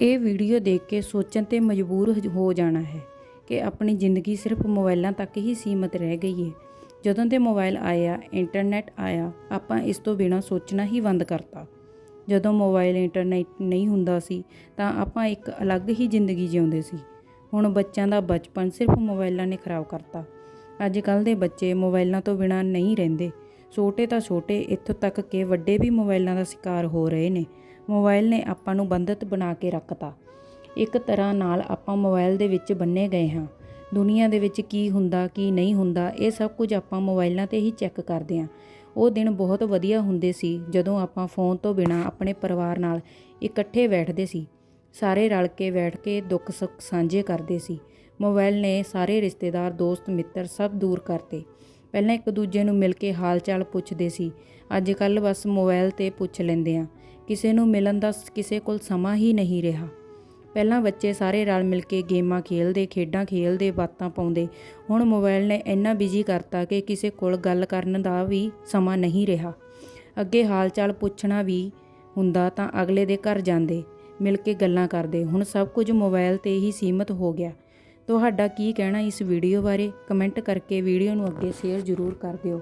ਇਹ ਵੀਡੀਓ ਦੇਖ ਕੇ ਸੋਚਣ ਤੇ ਮਜਬੂਰ ਹ- ਹੋ ਜਾਣਾ ਹੈ ਕਿ ਆਪਣੀ ਜ਼ਿੰਦਗੀ ਸਿਰਫ ਮੋਬਾਈਲਾਂ ਤੱਕ ਹੀ ਸੀਮਤ ਰਹਿ ਗਈ ਹੈ ਜਦੋਂ ਦੇ ਮੋਬਾਈਲ ਆਇਆ, ਇੰਟਰਨੈਟ ਆਇਆ, ਆਪਾਂ ਇਸ ਤੋਂ ਬਿਨਾਂ ਸੋਚਣਾ ਹੀ ਬੰਦ ਕਰਤਾ। ਜਦੋਂ ਮੋਬਾਈਲ ਇੰਟਰਨੈਟ ਨਹੀਂ ਹੁੰਦਾ ਸੀ, ਤਾਂ ਆਪਾਂ ਇੱਕ ਅਲੱਗ ਹੀ ਜ਼ਿੰਦਗੀ ਜਿਉਂਦੇ ਸੀ। ਹੁਣ ਬੱਚਿਆਂ ਦਾ ਬਚਪਨ ਸਿਰਫ ਮੋਬਾਈਲਾਂ ਨੇ ਖਰਾਬ ਕਰਤਾ। ਅੱਜ ਕੱਲ੍ਹ ਦੇ ਬੱਚੇ ਮੋਬਾਈਲਾਂ ਤੋਂ ਬਿਨਾਂ ਨਹੀਂ ਰਹਿੰਦੇ। ਛੋਟੇ ਤਾਂ ਛੋਟੇ, ਇੱਥੋਂ ਤੱਕ ਕਿ ਵੱਡੇ ਵੀ ਮੋਬਾਈਲਾਂ ਦਾ ਸ਼ਿਕਾਰ ਹੋ ਰਹੇ ਨੇ। ਮੋਬਾਈਲ ਨੇ ਆਪਾਂ ਨੂੰ ਬੰਧਤ ਬਣਾ ਕੇ ਰੱਖਤਾ। ਇੱਕ ਤਰ੍ਹਾਂ ਨਾਲ ਆਪਾਂ ਮੋਬਾਈਲ ਦੇ ਵਿੱਚ ਬੰਨੇ ਗਏ ਹਾਂ। ਦੁਨੀਆ ਦੇ ਵਿੱਚ ਕੀ ਹੁੰਦਾ, ਕੀ ਨਹੀਂ ਹੁੰਦਾ, ਇਹ ਸਭ ਕੁਝ ਆਪਾਂ ਮੋਬਾਈਲਾਂ ਤੇ ਹੀ ਚੈੱਕ ਕਰਦੇ ਹਾਂ। ਉਹ ਦਿਨ ਬਹੁਤ ਵਧੀਆ ਹੁੰਦੇ ਸੀ, ਜਦੋਂ ਆਪਾਂ ਫੋਨ ਤੋਂ ਬਿਨਾ ਆਪਣੇ ਪਰਿਵਾਰ ਨਾਲ ਇਕੱਠੇ ਬੈਠਦੇ ਸੀ। ਸਾਰੇ ਰਲ ਕੇ ਬੈਠ ਕੇ ਦੁੱਖ ਸੁੱਖ ਸਾਂਝੇ ਕਰਦੇ ਸੀ। ਮੋਬਾਈਲ ਨੇ ਸਾਰੇ ਰਿਸ਼ਤੇਦਾਰ, ਦੋਸਤ, ਮਿੱਤਰ ਸਭ ਦੂਰ ਕਰਤੇ। ਪਹਿਲਾਂ ਇੱਕ ਦੂਜੇ ਨੂੰ ਮਿਲ ਕੇ ਹਾਲ ਚਾਲ ਪੁੱਛਦੇ ਸੀ। ਅੱਜ ਕੱਲ ਬਸ ਮੋਬਾਈਲ ਤੇ ਪੁੱਛ ਲੈਂਦੇ ਆ ਕਿਸੇ ਨੂੰ ਮਿਲਣ ਦਾ ਕਿਸੇ ਕੋਲ ਸਮਾਂ ਹੀ ਨਹੀਂ ਰਿਹਾ। ਪਹਿਲਾਂ ਬੱਚੇ ਸਾਰੇ ਰਲ ਮਿਲ ਕੇ ਗੇਮਾਂ ਖੇਲਦੇ, ਖੇਡਾਂ ਖੇਲਦੇ, ਬਾਤਾਂ ਪਾਉਂਦੇ। ਹੁਣ ਮੋਬਾਈਲ ਨੇ ਇੰਨਾ ਬਿਜ਼ੀ ਕਰਤਾ ਕਿ ਕਿਸੇ ਕੋਲ ਗੱਲ ਕਰਨ ਦਾ ਵੀ ਸਮਾਂ ਨਹੀਂ ਰਿਹਾ। ਅੱਗੇ ਹਾਲ ਚਾਲ ਪੁੱਛਣਾ ਵੀ ਹੁੰਦਾ ਤਾਂ ਅਗਲੇ ਦੇ ਘਰ ਜਾਂਦੇ, ਮਿਲ ਕੇ ਗੱਲਾਂ ਕਰਦੇ। ਹੁਣ ਸਭ ਕੁਝ ਮੋਬਾਈਲ ਤੇ ਹੀ ਸੀਮਤ ਹੋ ਗਿਆ। ਤੁਹਾਡਾ ਕੀ ਕਹਿਣਾ ਇਸ ਵੀਡੀਓ ਬਾਰੇ? ਕਮੈਂਟ ਕਰਕੇ ਵੀਡੀਓ ਨੂੰ ਅੱਗੇ ਸ਼ੇਅਰ ਜ਼ਰੂਰ ਕਰ ਦਿਓ।